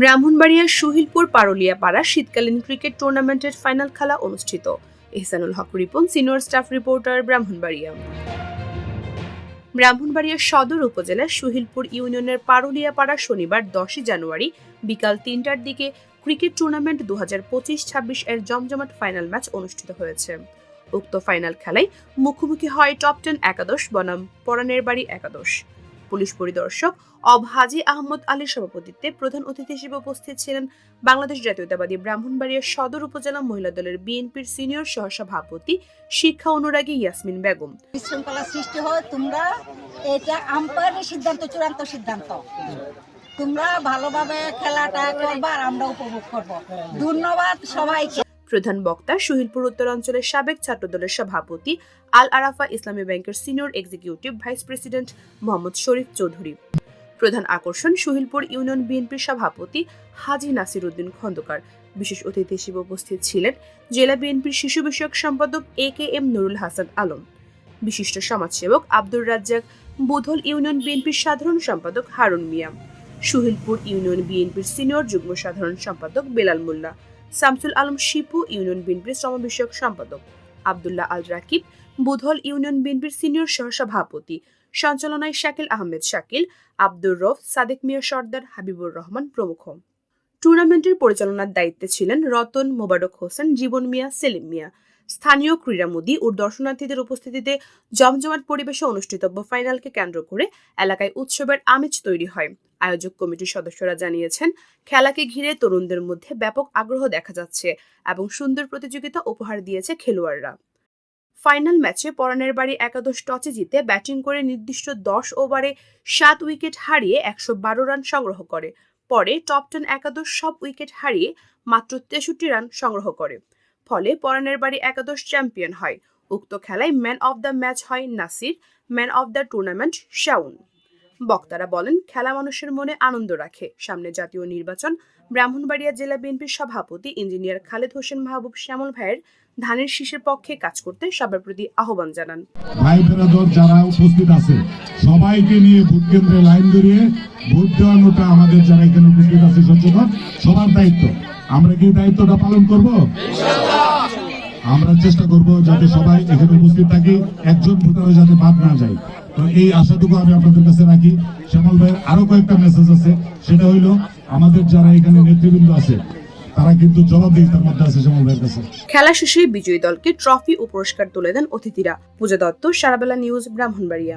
ব্রাহ্মণবাড়িয়ার সুহিলপুর পারুলিয়া পাড়া শীতকালীন ক্রিকেট টুর্নামেন্টের ফাইনাল খেলা অনুষ্ঠিত। Ehsanul Haque Ripon, senior staff reporter Brahmanbaria. Brahmanbaria সদর উপজেলার সুহিলপুর ইউনিয়নের পারুলিয়া পাড়া শনিবার দশই জানুয়ারি বিকাল তিনটার দিকে ক্রিকেট টুর্নামেন্ট দু হাজার পঁচিশ ছাব্বিশ এর জমজমাট ফাইনাল ম্যাচ অনুষ্ঠিত হয়েছে। উক্ত ফাইনাল খেলায় মুখোমুখি হয় টপ টেন একাদশ, বনাম পরানের বাড়ি একাদশ। পুলিশ পরিদর্শক অব হাজি আহমদ আলীর সভাপতিত্বে প্রধান অতিথি হিসেবে উপস্থিত ছিলেন বাংলাদেশ জাতীয়তাবাদী ব্রাহ্মণবাড়িয়া সদর উপজেলা মহিলা দলের বিএনপির সিনিয়র সহসভাপতি শিক্ষা অনুরাগী ইয়াসমিন বেগম। বিশৃঙ্খলা সৃষ্টি হয়, তোমরা এটা আম্পায়ারের সিদ্ধান্ত, চূড়ান্ত সিদ্ধান্ত। তোমরা ভালোভাবে খেলাটা করবা আর আমরা উপভোগ করব। ধন্যবাদ সবাইকে। প্রধান বক্তা সুহিলপুর উত্তরাঞ্চলের সাবেক ছাত্রদলের সভাপতি আল আরাফা ইসলামী ব্যাংকের senior executive vice president Mohammad Sharif Chowdhury. প্রধান আকর্ষণ সুহিলপুর ইউনিয়ন বিএনপির সভাপতি হাজি নাসির উদ্দিন খন্দকার। বিশেষ অতিথি হিসেবে উপস্থিত ছিলেন জেলা বিএনপির শিশু বিষয়ক সম্পাদক A K M Nurul Hasan Alam. বিশিষ্ট সমাজসেবক আব্দুর রাজ্জাক, বুধল ইউনিয়ন বিএনপির সাধারণ সম্পাদক হারুন মিয়া। সুহিলপুর ইউনিয়ন বিএনপির সিনিয়র যুগ্ম সাধারণ সম্পাদক বেলাল মোল্লা। শামসুল আলম শিপু, ইউনিয়ন বিএনপির শ্রম বিষয়ক সম্পাদক। আবদুল্লাহ আল রাকিব বুধল ইউনিয়ন বিএনপির সিনিয়র সহসভাপতি। সঞ্চালনায় শাকিল আহমেদ শাকিল, আব্দুর রফ, সাদেক মিয়া সর্দার, হাবিবুর রহমান প্রমুখ। টুর্নামেন্টের পরিচালনার দায়িত্বে ছিলেন রতন মোবারক হোসেন, জীবন মিয়া, সেলিম মিয়া। স্থানীয় ক্রীড়ামোদী ও দর্শনার্থীদের উপস্থিতিতে জমজমাট পরিবেশে অনুষ্ঠিতব্য ফাইনালকে কেন্দ্র করে এলাকায় উৎসবের আমেজ তৈরি হয়। আয়োজক কমিটির সদস্যরা জানিয়েছেন, খেলাকে ঘিরে তরুণদের মধ্যে ব্যাপক আগ্রহ দেখা যাচ্ছে এবং সুন্দর প্রতিযোগিতা উপহার দিয়েছে খেলোয়াড়রা। ফাইনাল ম্যাচে পরানের বাড়ি একাদশ টচে জিতে ব্যাটিং করে নির্দিষ্ট দশ ওভারে সাত উইকেট হারিয়ে একশো বারো রান সংগ্রহ করে। পরে টপ টেন একাদশ সব উইকেট হারিয়ে মাত্র তেষট্টি রান সংগ্রহ করে। ফলে পরানের বাড়ি একাদশ চ্যাম্পিয়ন হয়। উক্ত খেলায় ম্যান অব দ্য ম্যাচ হয় Nasir, man of the tournament Shaon বক্তারা বলেন, খেলা মানুষের মনে আনন্দ রাখে। সামনে জাতীয় নির্বাচন, ব্রাহ্মণবাড়িয়া জেলা বিএনপির সভাপতি ইঞ্জিনিয়ার খালেদ হোসেন মাহবুব শ্যামল ভাইয়ের ধানের শীষের পক্ষে কাজ করতে সবার প্রতি আহ্বান জানান। ভাই বেরাদর যারা উপস্থিত আছে, সবাইকে নিয়ে ভোট কেন্দ্রে লাইন ধরিয়ে ভোট দেওয়ানোটা আমাদের যারা এখানে উপস্থিত আছে, সচেতন, সবার দায়িত্ব। আমরা কি দায়িত্বটা পালন করব? আমরা চেষ্টা করব যাতে সবাই এখানে উপস্থিত থাকি, একজন ভোটারও যাতে বাদ না যায়। তো এই আশাটুকু আমি আপনাদের কাছে রাখি। শ্যামল ভাইয়ের আরও কয়েকটা মেসেজ আছে। সেটা হইল, আমাদের যারা এখানে নেতৃবৃন্দ আছে, তারা কিন্তু আছে খেলা শেষে বিজয়ী দলকে ট্রফি ও পুরস্কার তুলে দেন অতিথিরা। পূজা দত্ত, সারাবেলা নিউজ, ব্রাহ্মণবাড়িয়া।